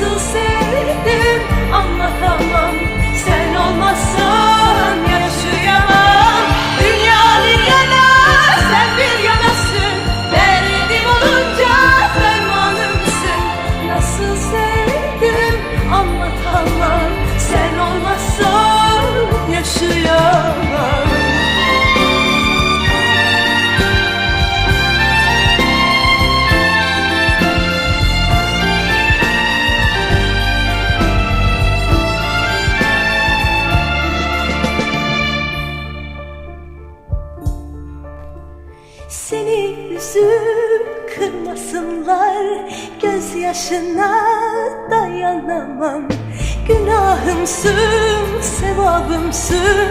Ісусе. Seni üzüp kırmasınlar Gözyaşına dayanamam. Günahımsın, sevabımsın